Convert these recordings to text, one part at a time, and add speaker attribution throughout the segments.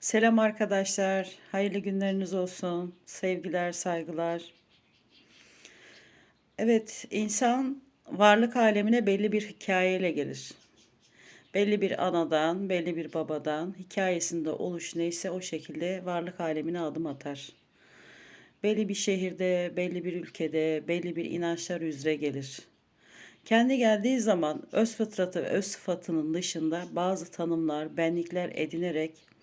Speaker 1: Selam arkadaşlar. Hayırlı günleriniz olsun. Sevgiler, saygılar. Evet, insan varlık alemine belli bir hikayeyle gelir. Belli bir anadan, belli bir babadan hikayesinde oluş neyse o şekilde varlık alemine adım atar. Belli bir şehirde, belli bir ülkede, belli bir inançlar üzere gelir. Kendi geldiği zaman öz fıtratı ve öz sıfatının dışında bazı tanımlar, benlikler edinerek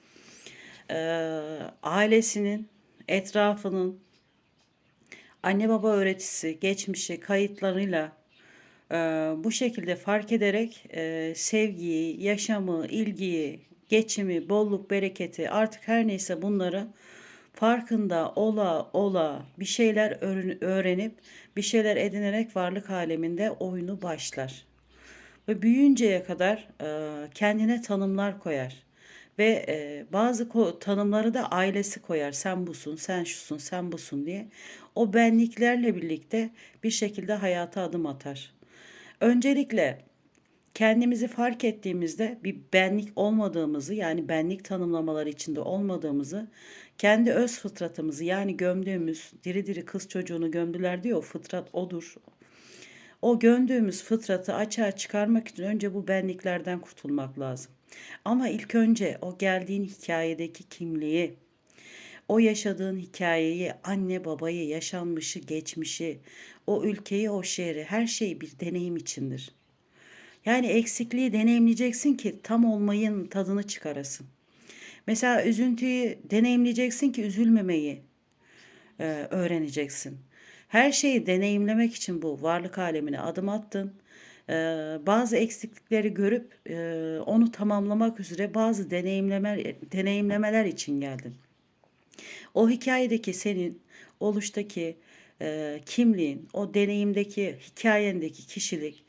Speaker 1: eee, ailesinin, etrafının, anne baba öğretisi, geçmişi, kayıtlarıyla eee, bu şekilde fark ederek eee, sevgiyi, yaşamı, ilgiyi, geçimi, bolluk, bereketi artık her neyse bunları farkında ola ola bir şeyler öğren- öğrenip bir şeyler edinerek varlık aleminde oyunu başlar ve büyüyünceye kadar e, kendine tanımlar koyar. Ve e, bazı tanımları da ailesi koyar. Sen busun, sen şusun, sen busun diye. O benliklerle birlikte bir şekilde hayata adım atar. Öncelikle kendimizi fark ettiğimizde bir benlik olmadığımızı yani benlik tanımlamaları içinde olmadığımızı kendi öz fıtratımızı yani gömdüğümüz diri diri kız çocuğunu gömdüler diyor fıtrat odur. O gömdüğümüz fıtratı açığa çıkarmak için önce bu benliklerden kurtulmak lazım. Ama ilk önce o geldiğin hikayedeki kimliği, o yaşadığın hikayeyi, anne babayı, yaşanmışı, geçmişi, o ülkeyi, o şehri, her şey bir deneyim içindir. Yani eksikliği deneyimleyeceksin ki tam olmayın tadını çıkarasın. Mesela üzüntüyü deneyimleyeceksin ki üzülmemeyi e, öğreneceksin. Her şeyi deneyimlemek için bu varlık alemine adım attın. E, bazı eksiklikleri görüp e, onu tamamlamak üzere bazı deneyimleme, deneyimlemeler için geldin. O hikayedeki senin oluştaki e, kimliğin, o deneyimdeki, hikayendeki kişilik,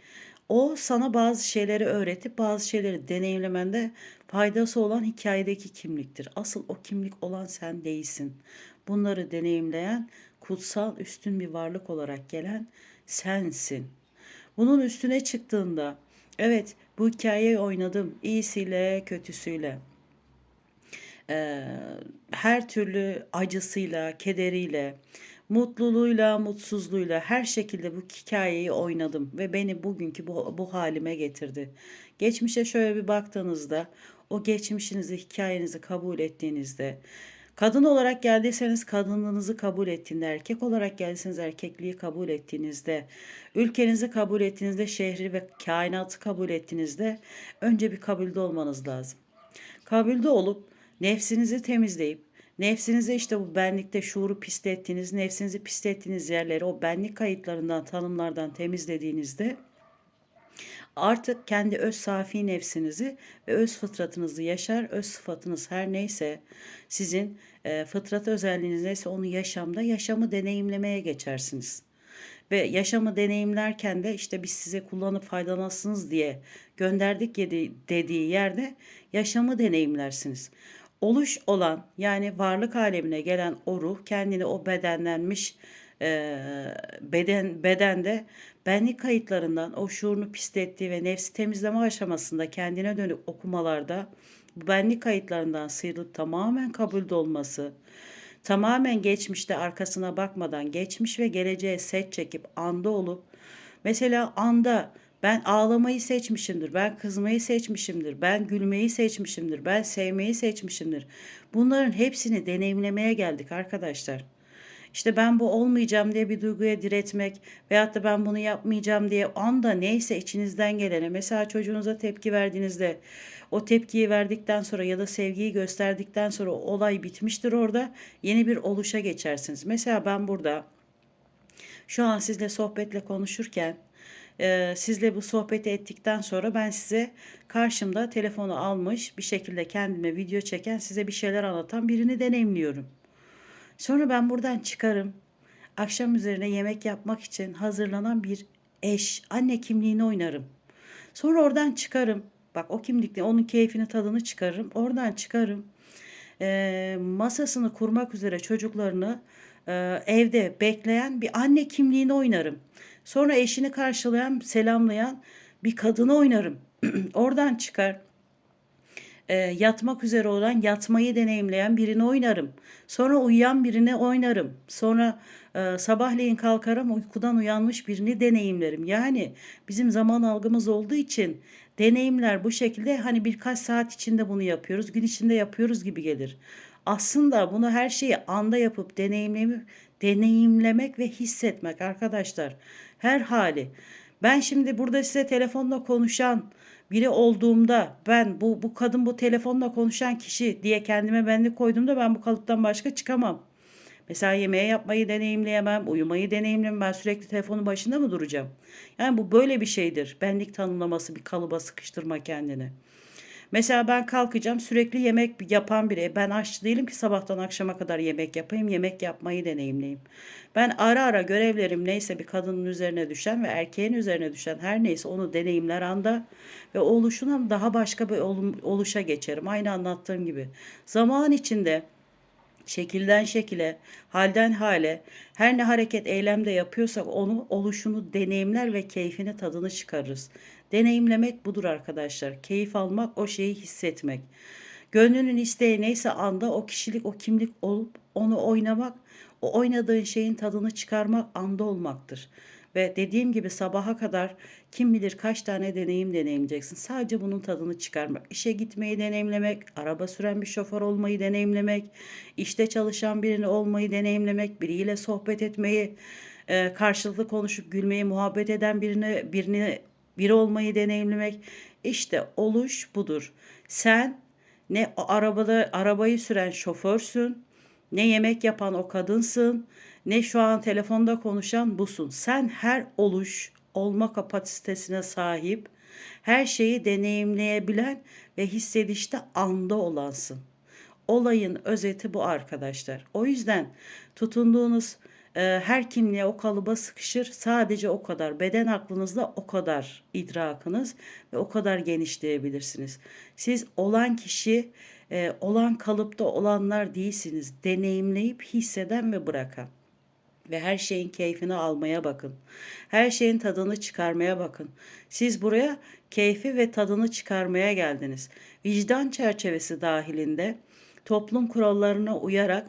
Speaker 1: o sana bazı şeyleri öğretip bazı şeyleri deneyimlemende faydası olan hikayedeki kimliktir. Asıl o kimlik olan sen değilsin. Bunları deneyimleyen kutsal üstün bir varlık olarak gelen sensin. Bunun üstüne çıktığında evet bu hikayeyi oynadım iyisiyle kötüsüyle Eee, her türlü acısıyla, kederiyle, mutluluğuyla, mutsuzluğuyla her şekilde bu hikayeyi oynadım ve beni bugünkü bu, bu halime getirdi. Geçmişe şöyle bir baktığınızda, o geçmişinizi, hikayenizi kabul ettiğinizde, kadın olarak geldiyseniz kadınlığınızı kabul ettiğinde, erkek olarak geldiyseniz erkekliği kabul ettiğinizde, ülkenizi kabul ettiğinizde, şehri ve kainatı kabul ettiğinizde önce bir kabulde olmanız lazım. Kabulde olup Nefsinizi temizleyip nefsinizi işte bu benlikte şuuru pislettiğiniz, nefsinizi pislettiğiniz yerleri o benlik kayıtlarından, tanımlardan temizlediğinizde artık kendi öz safi nefsinizi ve öz fıtratınızı yaşar, öz sıfatınız her neyse sizin e, fıtrat özelliğiniz neyse onu yaşamda, yaşamı deneyimlemeye geçersiniz. Ve yaşamı deneyimlerken de işte biz size kullanıp faydalanasınız diye gönderdik dediği yerde yaşamı deneyimlersiniz oluş olan yani varlık alemine gelen o ruh kendini o bedenlenmiş e, beden bedende benlik kayıtlarından o şuurunu pislettiği ve nefsi temizleme aşamasında kendine dönük okumalarda bu benlik kayıtlarından sıyrılıp tamamen kabulde olması, tamamen geçmişte arkasına bakmadan geçmiş ve geleceğe set çekip anda olup mesela anda ben ağlamayı seçmişimdir. Ben kızmayı seçmişimdir. Ben gülmeyi seçmişimdir. Ben sevmeyi seçmişimdir. Bunların hepsini deneyimlemeye geldik arkadaşlar. İşte ben bu olmayacağım diye bir duyguya diretmek veyahut da ben bunu yapmayacağım diye anda neyse içinizden gelene mesela çocuğunuza tepki verdiğinizde o tepkiyi verdikten sonra ya da sevgiyi gösterdikten sonra olay bitmiştir orada yeni bir oluşa geçersiniz. Mesela ben burada şu an sizle sohbetle konuşurken e, sizle bu sohbeti ettikten sonra ben size karşımda telefonu almış bir şekilde kendime video çeken size bir şeyler anlatan birini deneyimliyorum. Sonra ben buradan çıkarım. Akşam üzerine yemek yapmak için hazırlanan bir eş, anne kimliğini oynarım. Sonra oradan çıkarım. Bak o kimlikle onun keyfini tadını çıkarırım. Oradan çıkarım. E, masasını kurmak üzere çocuklarını e, evde bekleyen bir anne kimliğini oynarım. Sonra eşini karşılayan, selamlayan bir kadını oynarım. Oradan çıkar. E, yatmak üzere olan yatmayı deneyimleyen birini oynarım. Sonra uyuyan birini oynarım. Sonra e, sabahleyin kalkarım uykudan uyanmış birini deneyimlerim. Yani bizim zaman algımız olduğu için deneyimler bu şekilde hani birkaç saat içinde bunu yapıyoruz, gün içinde yapıyoruz gibi gelir. Aslında bunu her şeyi anda yapıp deneyimlemek, deneyimlemek ve hissetmek arkadaşlar. Her hali. Ben şimdi burada size telefonla konuşan biri olduğumda ben bu bu kadın bu telefonla konuşan kişi diye kendime benlik koyduğumda ben bu kalıptan başka çıkamam. Mesela yemeği yapmayı deneyimleyemem, uyumayı deneyimleyemem. Ben sürekli telefonun başında mı duracağım? Yani bu böyle bir şeydir. Benlik tanımlaması bir kalıba sıkıştırma kendini. Mesela ben kalkacağım sürekli yemek yapan biri. Ben aşçı değilim ki sabahtan akşama kadar yemek yapayım. Yemek yapmayı deneyimleyeyim. Ben ara ara görevlerim neyse bir kadının üzerine düşen ve erkeğin üzerine düşen her neyse onu deneyimler anda ve oluşuna daha başka bir oluşa geçerim. Aynı anlattığım gibi. Zaman içinde şekilden şekile, halden hale, her ne hareket eylemde yapıyorsak onu oluşunu deneyimler ve keyfini tadını çıkarırız. Deneyimlemek budur arkadaşlar. Keyif almak, o şeyi hissetmek. Gönlünün isteği neyse anda o kişilik, o kimlik olup onu oynamak, o oynadığın şeyin tadını çıkarmak anda olmaktır. Ve dediğim gibi sabaha kadar kim bilir kaç tane deneyim deneyimleyeceksin. Sadece bunun tadını çıkarmak. İşe gitmeyi deneyimlemek, araba süren bir şoför olmayı deneyimlemek, işte çalışan birini olmayı deneyimlemek, biriyle sohbet etmeyi, e, karşılıklı konuşup gülmeyi, muhabbet eden birini birini biri olmayı deneyimlemek. İşte oluş budur. Sen ne o arabada arabayı süren şoförsün, ne yemek yapan o kadınsın, ne şu an telefonda konuşan busun. Sen her oluş, olma kapasitesine sahip, her şeyi deneyimleyebilen ve hissedişte anda olansın. Olayın özeti bu arkadaşlar. O yüzden tutunduğunuz e, her kimliğe o kalıba sıkışır. Sadece o kadar. Beden aklınızda o kadar idrakınız ve o kadar genişleyebilirsiniz. Siz olan kişi, e, olan kalıpta olanlar değilsiniz. Deneyimleyip hisseden ve bırakan ve her şeyin keyfini almaya bakın. Her şeyin tadını çıkarmaya bakın. Siz buraya keyfi ve tadını çıkarmaya geldiniz. Vicdan çerçevesi dahilinde toplum kurallarına uyarak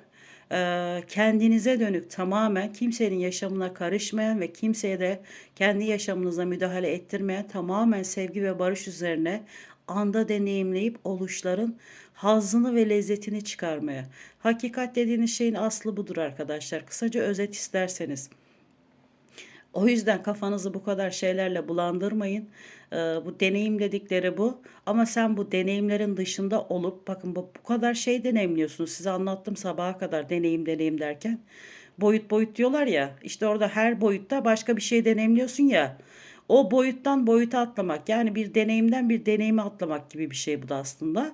Speaker 1: kendinize dönük tamamen kimsenin yaşamına karışmayan ve kimseye de kendi yaşamınıza müdahale ettirmeyen tamamen sevgi ve barış üzerine anda deneyimleyip oluşların hazını ve lezzetini çıkarmaya. Hakikat dediğiniz şeyin aslı budur arkadaşlar. Kısaca özet isterseniz. O yüzden kafanızı bu kadar şeylerle bulandırmayın. Ee, bu deneyim dedikleri bu. Ama sen bu deneyimlerin dışında olup bakın bu, bu kadar şey deneyimliyorsunuz. Size anlattım sabaha kadar deneyim deneyim derken. Boyut boyut diyorlar ya. İşte orada her boyutta başka bir şey deneyimliyorsun ya. O boyuttan boyuta atlamak yani bir deneyimden bir deneyime atlamak gibi bir şey bu da aslında.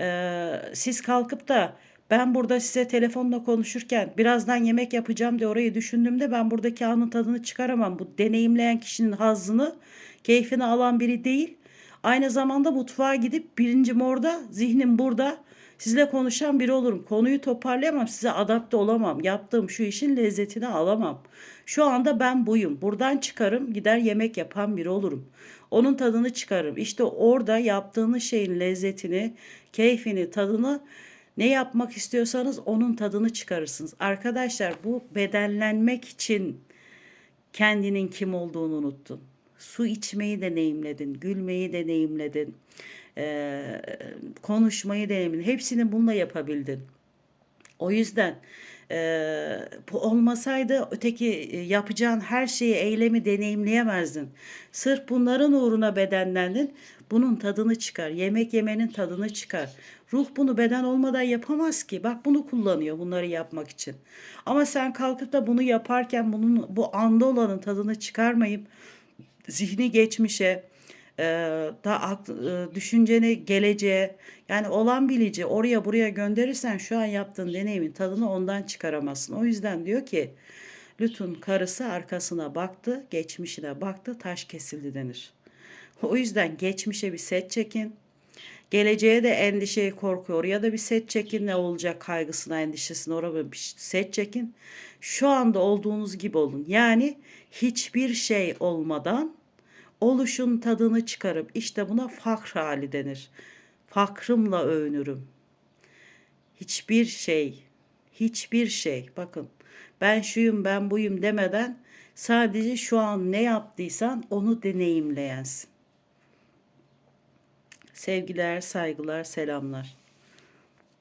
Speaker 1: Ee, siz kalkıp da ben burada size telefonla konuşurken birazdan yemek yapacağım diye orayı düşündüğümde ben buradaki anın tadını çıkaramam. Bu deneyimleyen kişinin hazzını, keyfini alan biri değil. Aynı zamanda mutfağa gidip birincim orada, zihnim burada. Sizle konuşan biri olurum. Konuyu toparlayamam, size adapte olamam. Yaptığım şu işin lezzetini alamam. Şu anda ben buyum. Buradan çıkarım, gider yemek yapan biri olurum. Onun tadını çıkarım. İşte orada yaptığınız şeyin lezzetini, keyfini, tadını ne yapmak istiyorsanız onun tadını çıkarırsınız. Arkadaşlar bu bedenlenmek için kendinin kim olduğunu unuttun. Su içmeyi deneyimledin, gülmeyi deneyimledin, konuşmayı deneyimledin. Hepsini bununla yapabildin. O yüzden e, bu olmasaydı öteki yapacağın her şeyi, eylemi deneyimleyemezdin. Sırf bunların uğruna bedenlendin. Bunun tadını çıkar. Yemek yemenin tadını çıkar. Ruh bunu beden olmadan yapamaz ki. Bak bunu kullanıyor bunları yapmak için. Ama sen kalkıp da bunu yaparken bunun bu anda olanın tadını çıkarmayıp zihni geçmişe, e, da e, düşünceni geleceğe yani olan bilici oraya buraya gönderirsen şu an yaptığın deneyimin tadını ondan çıkaramazsın. O yüzden diyor ki Lüt'ün karısı arkasına baktı, geçmişine baktı, taş kesildi denir. O yüzden geçmişe bir set çekin. Geleceğe de endişeyi korkuyor ya da bir set çekin ne olacak kaygısına endişesine oraya bir set çekin. Şu anda olduğunuz gibi olun. Yani hiçbir şey olmadan oluşun tadını çıkarıp işte buna fakr hali denir. Fakrımla övünürüm. Hiçbir şey, hiçbir şey bakın ben şuyum ben buyum demeden sadece şu an ne yaptıysan onu deneyimleyensin. Sevgiler, saygılar, selamlar.